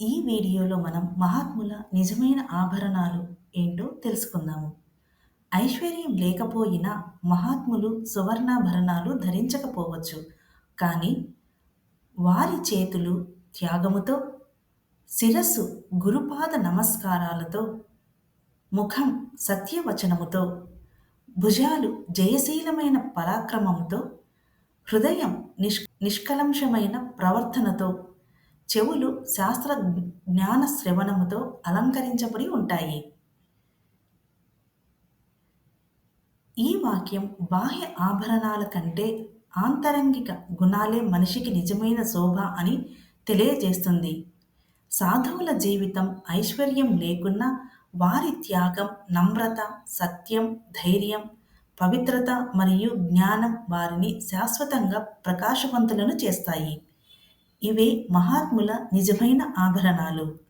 ఈ వీడియోలో మనం మహాత్ముల నిజమైన ఆభరణాలు ఏంటో తెలుసుకుందాము. ఐశ్వర్యం లేకపోయినా మహాత్ములు సువర్ణాభరణాలు ధరించకపోవచ్చు. కానీ వారి చేతులు త్యాగముతో శిరస్సు గురుపాద నమస్కారాలతో ముఖం సత్యవచనముతో భుజాలు జయశీలమైన పరాక్రమంతో హృదయం నిష్ నిష్కలంషమైన ప్రవర్తనతో చెవులు శాస్త్ర జ్ఞాన శ్రవణముతో అలంకరించబడి ఉంటాయి. ఈ వాక్యం బాహ్య ఆభరణాల కంటే ఆంతరంగిక గుణాలే మనిషికి నిజమైన శోభ అని తెలియజేస్తుంది. సాధువుల జీవితం ఐశ్వర్యం లేకున్నా వారి త్యాగం నమ్రత సత్యం ధైర్యం పవిత్రత మరియు జ్ఞానం వారిని శాశ్వతంగా ప్రకాశవంతులను చేస్తాయి. ఇవే మహాత్ముల నిజమైన ఆభరణాలు.